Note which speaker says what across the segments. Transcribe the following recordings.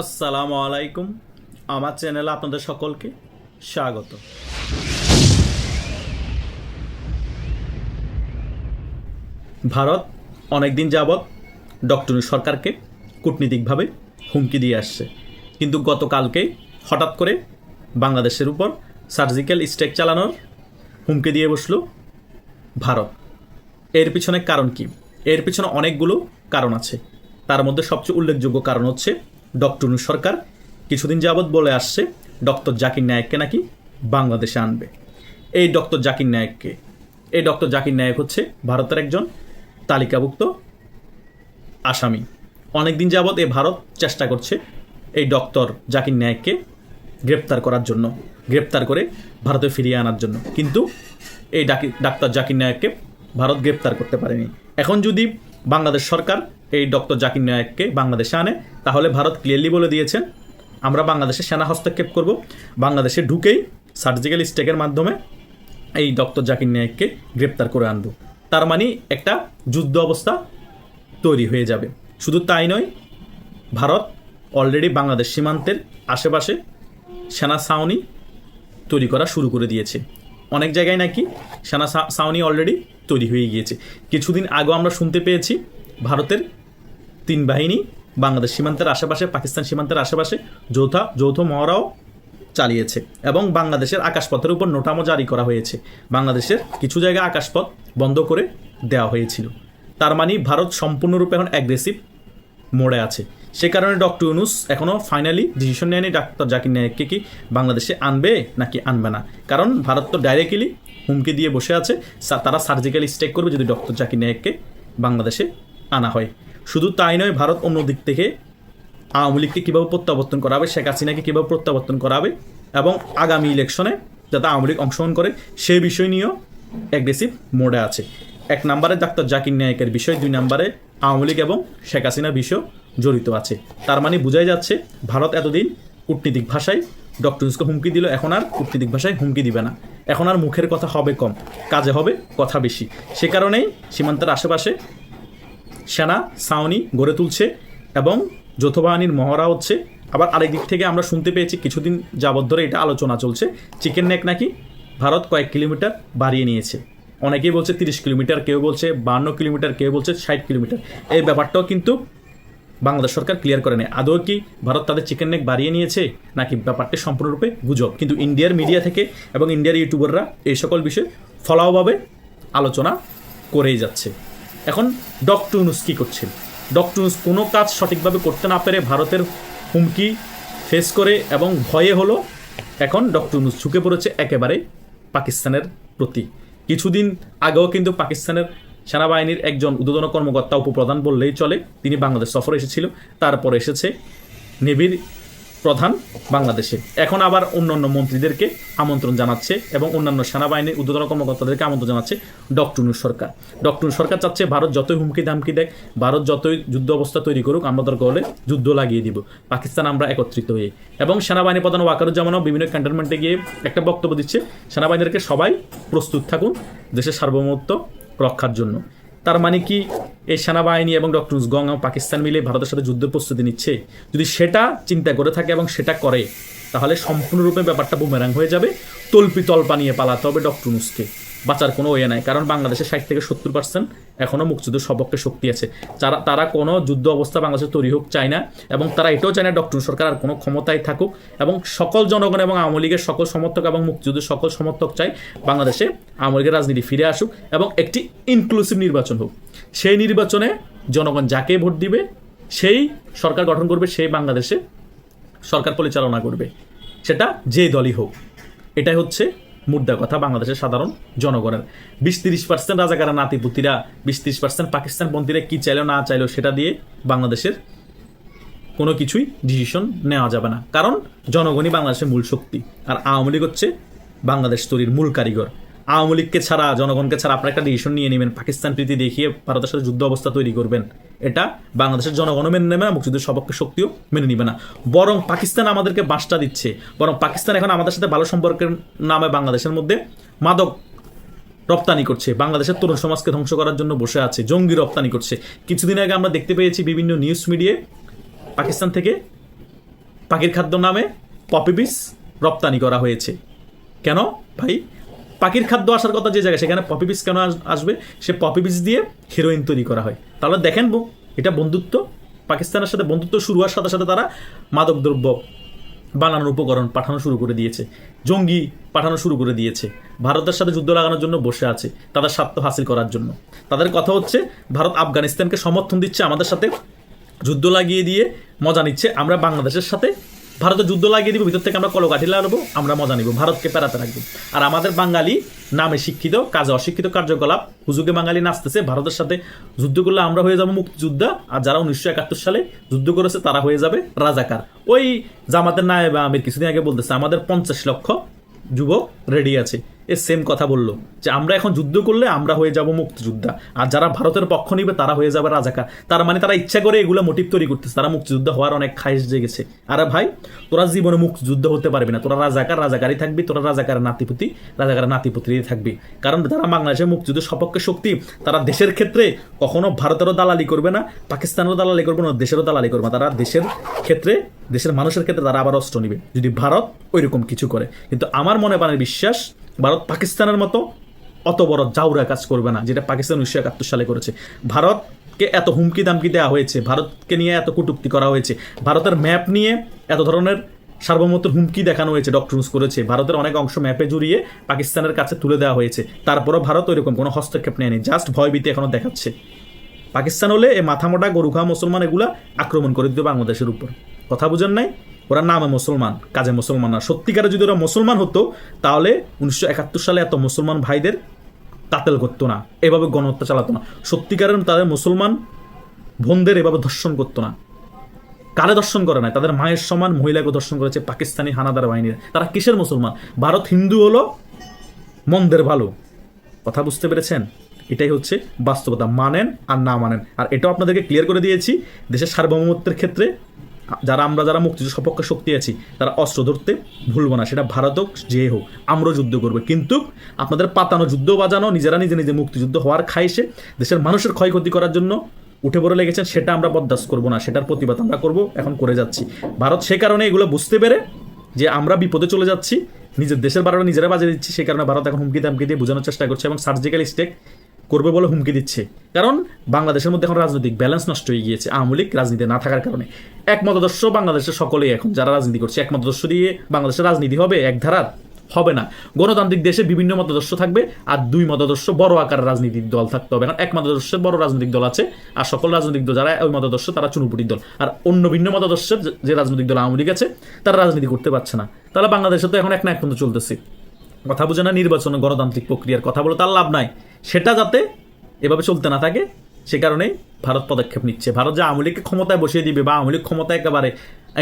Speaker 1: আসসালামু আলাইকুম। আমার চ্যানেলে আপনাদের সকলকে স্বাগত। ভারত অনেক দিন যাবৎ ডক্টর সরকারকে কূটনীতিকভাবে হুমকি দিয়ে আসছে। কিন্তু গতকালকে হঠাৎ করে বাংলাদেশের উপর সার্জিক্যাল স্ট্রাইক চালানোর হুমকি দিয়ে বসল ভারত। এর পিছনে কারণ কি? এর পিছনে অনেকগুলো কারণ আছে। তার মধ্যে সবচেয়ে উল্লেখযোগ্য কারণ হচ্ছে ডক্টর সরকার কিছুদিন যাবৎ বলে আসছে, ডক্টর জাকির নায়েককে নাকি বাংলাদেশে আনবে। এই ডক্টর জাকির নায়েককে, এই ডক্টর জাকির নায়েক হচ্ছে ভারতের একজন তালিকাভুক্ত আসামি। অনেকদিন যাবৎ এ ভারত চেষ্টা করছে এই ডক্টর জাকির নায়েককে গ্রেপ্তার করার জন্য, গ্রেপ্তার করে ভারতে ফিরিয়ে আনার জন্য। কিন্তু এই ডাকি ডাক্তার জাকির নায়ককে ভারত গ্রেপ্তার করতে পারেনি। এখন যদি বাংলাদেশ সরকার এই ডক্টর জাকির নায়ককে বাংলাদেশে আনে। তাহলে ভারত ক্লিয়ারলি বলে দিয়েছেন আমরা বাংলাদেশে সেনা হস্তক্ষেপ করব। বাংলাদেশে ঢুকেই সার্জিক্যাল স্ট্রাইকের মাধ্যমে এই ডক্টর জাকির নায়ককে গ্রেপ্তার করে আনব। তার মানে একটা যুদ্ধ অবস্থা তৈরি হয়ে যাবে। শুধু তাই নয়, ভারত অলরেডি বাংলাদেশ সীমান্তের আশেপাশে সেনা ছাউনি তৈরি করা শুরু করে দিয়েছে। অনেক জায়গায় নাকি সেনা সা- ছাউনি অলরেডি তৈরি হয়ে গিয়েছে। কিছুদিন আগেও আমরা শুনতে পেয়েছি, ভারতের তিন বাহিনী, বাংলাদেশ সীমান্তের আশেপাশে, পাকিস্তান সীমান্তের আশেপাশে যৌথা, যৌথ মহড়াও চালিয়েছে এবং বাংলাদেশের আকাশপথের উপর নোটামো জারি করা হয়েছে। বাংলাদেশের কিছু জায়গায় আকাশপথ বন্ধ করে দেওয়া হয়েছিল। তার মানে ভারত সম্পূর্ণরূপে এখন অ্যাগ্রেসিভ মোড়ে আছে। সে কারণে ডক্টর ইউনুস এখনও ফাইনালি ডিসিশন নেয়নি। ডাক্তার জাকির নায়ককে কি বাংলাদেশে আনবে নাকি আনবে না? কারণ ভারত তো ডাইরেক্টলি হুমকি দিয়ে বসে আছে। তারা সার্জিক্যাল স্ট্রাইক করবে যদি ডক্টর জাকির নায়ককে বাংলাদেশে আনা হয়। শুধু তাই নয়, ভারত অন্য দিক থেকে আওয়ামী লীগকে কীভাবে প্রত্যাবর্তন করাবে, শেখ হাসিনাকে কীভাবে প্রত্যাবর্তন করাবে এবং আগামী ইলেকশনে যাতে আওয়ামী লীগ অংশগ্রহণ করে সেই বিষয় নিয়েও অ্যাগ্রেসিভ মোডে আছে। এক নম্বরে ডাক্তার জাকির নায়কের বিষয়, দুই নম্বরে আওয়ামী লীগ এবং শেখ হাসিনার বিষয় জড়িত আছে। তার মানে বোঝাই যাচ্ছে, ভারত এতদিন কূটনীতিক ভাষায় ডক্টর ইউনুসকে হুমকি দিল, এখন আর কূটনীতিক ভাষায় হুমকি দিবে না। এখন আর মুখের কথা হবে কম, কাজে হবে কথা বেশি। সে কারণেই সীমান্তের আশেপাশে সেনা, ছাউনি গড়ে তুলছে এবং যৌথ বাহিনীর মহড়া হচ্ছে। আবার আরেক দিক থেকে আমরা শুনতে পেয়েছি কিছুদিন যাবৎ ধরে এটা আলোচনা চলছে। চিকেন নেক নাকি ভারত কয়েক কিলোমিটার বাড়িয়ে নিয়েছে। অনেকেই বলছে তিরিশ কিলোমিটার, কেউ বলছে বান্ন কিলোমিটার, কেউ বলছে ষাট কিলোমিটার। এই ব্যাপারটাও কিন্তু বাংলাদেশ সরকার ক্লিয়ার করে নেয়। আদৌ কি ভারত তাদের চিকেন নেক বাড়িয়ে নিয়েছে নাকি ব্যাপারটি সম্পূর্ণরূপে গুজব? কিন্তু ইন্ডিয়ার মিডিয়া থেকে এবং ইন্ডিয়ার ইউটিউবাররা এই সকল বিষয়ে ফলাওভাবে আলোচনা করেই যাচ্ছে। এখন ডক্টর ইউনুস কী করছেন? ডক্টর ইউনুস কোনো কাজ সঠিকভাবে করতে না পেরে ভারতের হুমকি ফেস করে এবং ভয়ে হলো এখন ডক্টর ইউনুস ঝুঁকে পড়েছে একেবারে পাকিস্তানের প্রতি। কিছুদিন আগেও কিন্তু পাকিস্তানের সেনাবাহিনীর একজন উদ্বোধন কর্মকর্তা, উপপ্রধান বললেই চলে, তিনি বাংলাদেশ সফরে এসেছিল, তারপর এসেছে নেভির প্রধান বাংলাদেশে। এখন আবার অন্যান্য মন্ত্রীদেরকে আমন্ত্রণ জানাচ্ছে এবং অন্যান্য সেনাবাহিনীর উদ্বোধন কর্মকর্তাদেরকে আমন্ত্রণ জানাচ্ছে ডক্টর সরকার। ডক্টনুর সরকার চাচ্ছে ভারত যতই হুমকি দামকি দেয় ভারত যতই যুদ্ধ অবস্থা তৈরি করুক, আমরা হলে যুদ্ধ লাগিয়ে দিব। পাকিস্তান আমরা একত্রিত হয়ে। এবং সেনাবাহিনী প্রধান ওয়াকারুজ্জামানও বিভিন্ন ক্যান্টনমেন্টে গিয়ে একটা বক্তব্য দিচ্ছে, সেনাবাহিনীদেরকে সবাই প্রস্তুত থাকুন দেশের সার্বভৌমত্ব রক্ষার জন্য। তার মানে কি? এই সেনাবাহিনী এবং ডক্টর গং এবং পাকিস্তান মিলে ভারতের সাথে যুদ্ধ প্রস্তুতি নিচ্ছে। যদি সেটা চিন্তা করে থাকে এবং সেটা করে, তাহলে সম্পূর্ণরূপে ব্যাপারটা বুমেরাং হয়ে যাবে। তল্পি তল্পা নিয়ে পালাতে হবে ডক্টর নুসকে বাঁচার কোনো ওয়ে নাই। কারণ বাংলাদেশের ষাট থেকে সত্তর পার্সেন্ট এখনও মুক্তিযুদ্ধের সপক্ষে শক্তি আছে। যারা, তারা কোনো যুদ্ধ অবস্থা বাংলাদেশে তৈরি হোক, চায় না এবং তারা এটাও চায় না ডক্টর সরকার আর কোনো ক্ষমতায় থাকুক এবং সকল জনগণ এবং আওয়ামী লীগের সকল সমর্থক এবং মুক্তিযুদ্ধের সকল সমর্থক চাই বাংলাদেশে আওয়ামী লীগের রাজনীতি ফিরে আসুক এবং একটি ইনক্লুসিভ নির্বাচন হোক। সেই নির্বাচনে জনগণ যাকে ভোট দিবে, সেই সরকার গঠন করবে, সেই বাংলাদেশে সরকার পরিচালনা করবে। সেটা যে দলই হোক। এটাই হচ্ছে মুদ্রা কথা বাংলাদেশের সাধারণ জনগণের। বিশ তিরিশ পার্সেন্ট রাজাকারা নাতিপুতিরা বিশ তিরিশ পার্সেন্ট পাকিস্তান পন্থীরা কী চাইলো না চাইলো সেটা দিয়ে বাংলাদেশের কোনো কিছুই ডিসিশন নেওয়া যাবে না। কারণ জনগণই বাংলাদেশের মূল শক্তি। আর আওয়ামী লীগ হচ্ছে বাংলাদেশ তৈরির মূল কারিগর। আওয়ামী লীগকে ছাড়া, জনগণকে ছাড়া আপনারা একটা ডিসিশন নিয়ে নেবেন। পাকিস্তান প্রীতি দেখিয়ে ভারতের সাথে যুদ্ধ অবস্থা তৈরি করবেন। এটা বাংলাদেশের জনগণও মেনে নেবে না, মুক্তিযুদ্ধের সপক্ষে শক্তিও মেনে নেবে না। বরং পাকিস্তান আমাদেরকে বাসটা দিচ্ছে। বরং পাকিস্তান এখন আমাদের সাথে ভালো সম্পর্কের নামে বাংলাদেশের মধ্যে মাদক রপ্তানি করছে। বাংলাদেশের তরুণ সমাজকে ধ্বংস করার জন্য বসে আছে, জঙ্গি রপ্তানি করছে। কিছুদিন আগে আমরা দেখতে পেয়েছি বিভিন্ন নিউজ মিডিয়ায় পাকিস্তান থেকে পাখির খাদ্য নামে পপি বিস রপ্তানি করা হয়েছে। কেন? ভাই পাখির খাদ্য আসার কথা যে জায়গায় সেখানে পপি বিস কেন আসবে? সে পপি বিস দিয়ে হিরোইন তৈরি করা হয়। তাহলে দেখেন বো, এটা বন্ধুত্ব। পাকিস্তানের সাথে বন্ধুত্ব শুরু হওয়ার সাথে সাথে তারা মাদকদ্রব্য বানানোর উপকরণ পাঠানো শুরু করে দিয়েছে। জঙ্গি পাঠানো শুরু করে দিয়েছে। ভারতের সাথে যুদ্ধ লাগানোর জন্য বসে আছে তাদের স্বার্থ হাসিল করার জন্য। তাদের কথা হচ্ছে ভারত আফগানিস্তানকে সমর্থন দিচ্ছে আমাদের সাথে যুদ্ধ লাগিয়ে দিয়ে মজা নিচ্ছে আমরা বাংলাদেশের সাথে ভারতে যুদ্ধ লাগিয়ে দিব, ভিতর থেকে আমরা কলকাঠি লাগাবো আমরা মজা নিব, ভারতকে পেরাতে রাখব। আর আমাদের বাঙালি নামে শিক্ষিত, কাজে অশিক্ষিত কার্যকলাপ, হুজুগে বাঙালি নাচতেছে, ভারতের সাথে যুদ্ধ করলে আমরা হয়ে যাব মুক্তিযোদ্ধা, আর যারা উনিশশো একাত্তর সালে যুদ্ধ করেছে তারা হয়ে যাবে রাজাকার। ওই জামাতের নায়েব আমির কিছুদিন আগে বলতেছে, আমাদের পঞ্চাশ লক্ষ যুবক রেডি আছে। এ সেম কথা বলল, যে আমরা এখন যুদ্ধ করলে আমরা হয়ে যাব মুক্তিযোদ্ধা। আর যারা ভারতের পক্ষ নিবে, তারা হয়ে যাবে রাজাকার তার মানে তারা ইচ্ছা করে এগুলো মোটিভ তৈরি করতেছে। তারা মুক্তিযুদ্ধ হওয়ার অনেক খাইশ জেগেছে। আরে ভাই, তোরা জীবনে মুক্তিযুদ্ধ হতে পারবি না। তোরা রাজাকার, রাজাকারই থাকবি, তোরা রাজাকার নাতিপুতি রাজাকারের নাতিপুতি থাকবি। কারণ তারা বাংলাদেশের মুক্তিযুদ্ধের সপক্ষে শক্তি, তারা দেশের ক্ষেত্রে কখনো ভারতেরও দালালি করবে না, পাকিস্তানেরও দালালি করবে না, দেশেরও দালালি করবে না। তারা দেশের ক্ষেত্রে, দেশের মানুষের ক্ষেত্রে তারা আবার অস্ত্র নিবে। যদি ভারত ওইরকম কিছু করে। কিন্তু আমার মনে প্রাণের বিশ্বাস ভারত পাকিস্তানের মতো অত বড় জাউরা কাজ করবে না, যেটা পাকিস্তান উনিশশো একাত্তর সালে করেছে। ভারতকে এত হুমকি দামকি দেওয়া হয়েছে, ভারতকে নিয়ে এত কটূক্তি করা হয়েছে, ভারতের ম্যাপ নিয়ে এত ধরনের সার্বভৌমত্ব হুমকি দেখানো হয়েছে ডক্টর করেছে। ভারতের অনেক অংশ ম্যাপে জুড়িয়ে পাকিস্তানের কাছে তুলে দেওয়া হয়েছে। তারপরও ভারত ওইরকম কোনো হস্তক্ষেপ নেয়নি জাস্ট ভয়ভীতি এখনও দেখাচ্ছে। পাকিস্তান হলে এই মাথামোটা গরু খাওয়া মুসলমান এগুলা আক্রমণ করে দিত বাংলাদেশের উপর। কথা বুঝেন নাই? ওরা নামে মুসলমান, কাজে মুসলমান না। সত্যিকারে যদি ওরা মুসলমান হতো, তাহলে উনিশশো একাত্তর সালে এত মুসলমান ভাইদের কাতেল করতো না, এভাবে গণহত্যা চালাতো না। সত্যিকারের তাদের মুসলমান বোনদের এভাবে ধর্ষণ করতো না। কারে দর্শন করে না তাদের মায়ের সমান মহিলাকে দর্শন করেছে পাকিস্তানি হানাদার বাহিনীরা। তারা কিসের মুসলমান? ভারত হিন্দু হলো মন্দের ভালো। কথা বুঝতে পেরেছেন? এটাই হচ্ছে বাস্তবতা। মানেন আর না মানেন। আর এটাও আপনাদেরকে ক্লিয়ার করে দিয়েছি, দেশের সার্বভৌমত্বের ক্ষেত্রে যারা আমরা যারা মুক্তিযুদ্ধ সপক্ষে শক্তি আছি, তারা অস্ত্র ধরতে ভুলবো না, সেটা ভারত হোক, যে হোক, আমরাও যুদ্ধ করব। কিন্তু আপনাদের পাতানো যুদ্ধ বাজানো, নিজেরা নিজে নিজে মুক্তিযুদ্ধ হওয়ার খাইসে, দেশের মানুষের ক্ষয়ক্ষতি করার জন্য উঠে পড়ে লেগেছেন, সেটা আমরা বরদাস্ত করব না, সেটার প্রতিবাদ আমরা করব, এখন করে যাচ্ছি। ভারত সে কারণে এগুলো বুঝতে পেরে যে আমরা বিপদে চলে যাচ্ছি, নিজের দেশের বারোটা নিজেরা বাজে দিচ্ছি সেই কারণে ভারত এখন হুমকি দামকি দিয়ে বোঝানোর চেষ্টা করছে এবং সার্জিক্যাল স্টেক করবে বলে হুমকি দিচ্ছে। কারণ বাংলাদেশের মধ্যে এখন রাজনৈতিক ব্যালেন্স নষ্ট হয়ে গিয়েছে, আওয়ামী লীগ রাজনীতি না থাকার কারণে। এক মতাদর্শ বাংলাদেশের সকলেই এখন, যারা রাজনীতি করছে, এক মতাদর্শ দিয়ে বাংলাদেশের রাজনীতি হবে, এক ধারার হবে না। গণতান্ত্রিক দেশে বিভিন্ন মতাদর্শ থাকবে আর দুই মতাদর্শ বড় আকারের রাজনৈতিক দল থাকতে হবে। কারণ এক মতাদর্শের বড় রাজনৈতিক দল আছে আর সকল রাজনৈতিক দল, যারা ওই মতাদর্শ, তারা চুনুপুটির দল। আর অন্য ভিন্ন মতাদর্শের যে- রাজনৈতিক দল আওয়ামী লীগ আছে, তারা রাজনীতি করতে পারছে না। তাহলে বাংলাদেশে তো এখন এক না এক চলতেছে। কথা বুঝে না, নির্বাচন গণতান্ত্রিক প্রক্রিয়ার কথা বলে তার লাভ নাই। সেটা যাতে এভাবে চলতে না থাকে, সে কারণেই ভারত পদক্ষেপ নিচ্ছে। ভারত যে আওয়ামী লীগকে ক্ষমতায় বসিয়ে দিবে বা আওয়ামী লীগ ক্ষমতায় একেবারে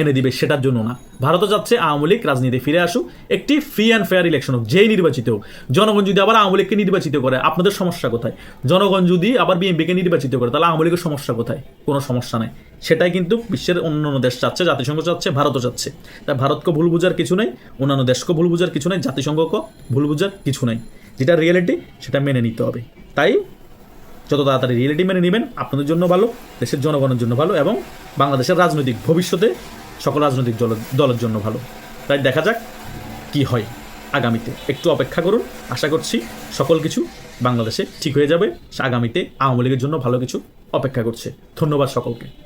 Speaker 1: এনে দিবে, সেটার জন্য না। ভারতও যাচ্ছে আওয়ামী লীগ রাজনীতি ফিরে আসুক, একটি ফ্রি অ্যান্ড ফেয়ার ইলেকশন হোক, যেই নির্বাচিত হোক। জনগণ যদি আবার আওয়ামী লীগকে নির্বাচিত করে, আপনাদের সমস্যা কোথায়? জনগণ যদি আবার বিএনপিকে নির্বাচিত করে, তাহলে আওয়ামী লীগের সমস্যা কোথায়? কোনো সমস্যা নাই। সেটাই কিন্তু বিশ্বের অন্যান্য দেশ চাচ্ছে, জাতিসংঘ চাচ্ছে, ভারতও চাচ্ছে। তাই ভারতকে ভুল বুঝার কিছু নেই, অন্যান্য দেশকে ভুল বুঝার কিছু নেই জাতিসংঘকে ভুল বুঝার কিছু নেই। যেটা রিয়েলিটি সেটা মেনে নিতে হবে। তাই যত তাড়াতাড়ি রিয়েলিটি মেনে নেবেন, আপনাদের জন্য ভালো, দেশের জনগণের জন্য ভালো এবং বাংলাদেশের রাজনৈতিক ভবিষ্যতে সকল রাজনৈতিক দল দলের জন্য ভালো। তাই দেখা যাক কি হয় আগামীতে। একটু অপেক্ষা করুন, আশা করছি সকল কিছু বাংলাদেশে ঠিক হয়ে যাবে। আগামীতে আওয়ামী লীগের জন্য ভালো কিছু অপেক্ষা করছে। ধন্যবাদ সকলকে।